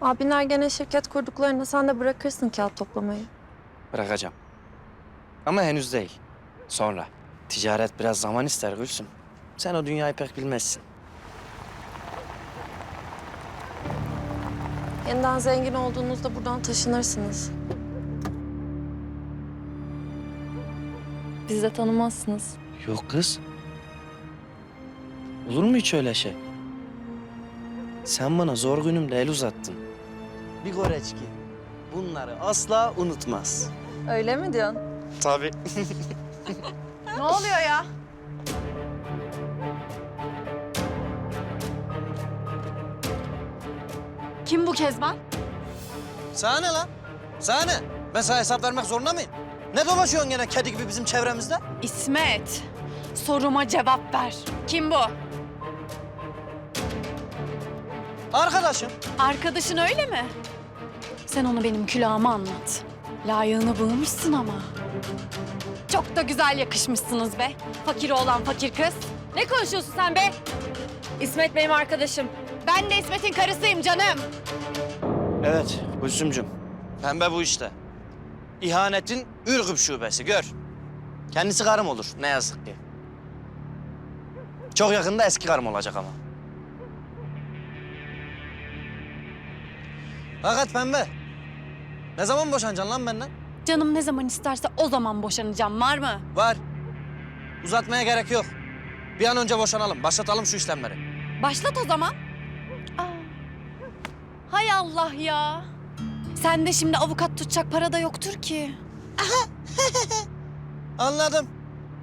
Abinler gene şirket kurduklarında sen de bırakırsın kağıt toplamayı. Bırakacağım. Ama henüz değil. Sonra. Ticaret biraz zaman ister Gülsüm. Sen o dünyayı pek bilmezsin. Yeniden zengin olduğunuzda buradan taşınırsınız. Bizi de tanımazsınız. Yok kız. Olur mu hiç öyle şey? Sen bana zor günümde el uzattın. Bir goreçki. Bunları asla unutmaz. Öyle mi diyorsun? Tabii. Ne oluyor ya? Kim bu Kezban? Sana ne lan? Sana ne? Ben sana hesap vermek zorunda mıyım? Ne dolaşıyorsun gene kedi gibi bizim çevremizde? İsmet. Soruma cevap ver. Kim bu? Arkadaşım. Arkadaşın öyle mi? Sen onu benim külahıma anlat. Layığını bulmuşsun ama. Çok da güzel yakışmışsınız be. Fakir oğlan fakir kız. Ne konuşuyorsun sen be? İsmet benim arkadaşım. Ben de İsmet'in karısıyım canım. Evet Gülsümcüm. Pembe bu işte. İhanetin Ürgüp şubesi gör. Kendisi karım olur ne yazık ki. Çok yakında eski karım olacak ama. Fakat pembe. Ne zaman boşanacaksın lan benden? Canım ne zaman isterse o zaman boşanacağım var mı? Var. Uzatmaya gerek yok. Bir an önce boşanalım. Başlatalım şu işlemleri. Başlat o zaman. Aa. Hay Allah ya. Sen de şimdi avukat tutacak para da yoktur ki. Anladım.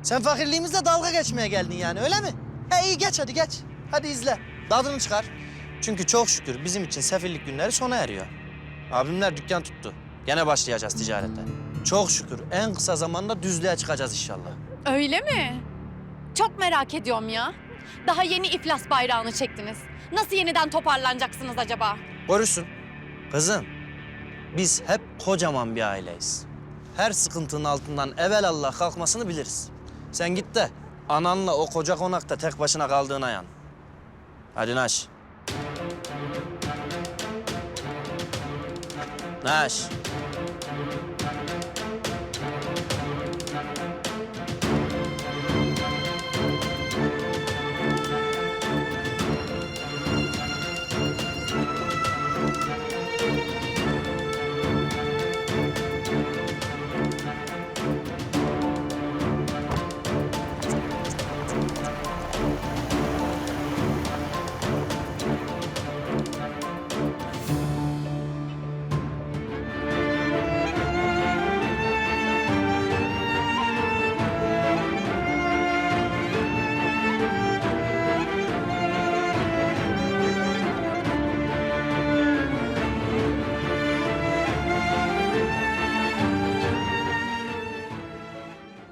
Sen fakirliğimizle dalga geçmeye geldin yani öyle mi? He iyi geç hadi geç. Hadi izle. Dadını çıkar. Çünkü çok şükür bizim için sefillik günleri sona eriyor. Abimler dükkan tuttu. Gene başlayacağız ticarete. Çok şükür en kısa zamanda düzlüğe çıkacağız inşallah. Öyle mi? Çok merak ediyorum ya. Daha yeni iflas bayrağını çektiniz. Nasıl yeniden toparlanacaksınız acaba? Görürsün. Kızım, biz hep kocaman bir aileyiz. Her sıkıntının altından evelallah kalkmasını biliriz. Sen git de ananla o koca konakta tek başına kaldığına yan. Hadi Naş. Naş.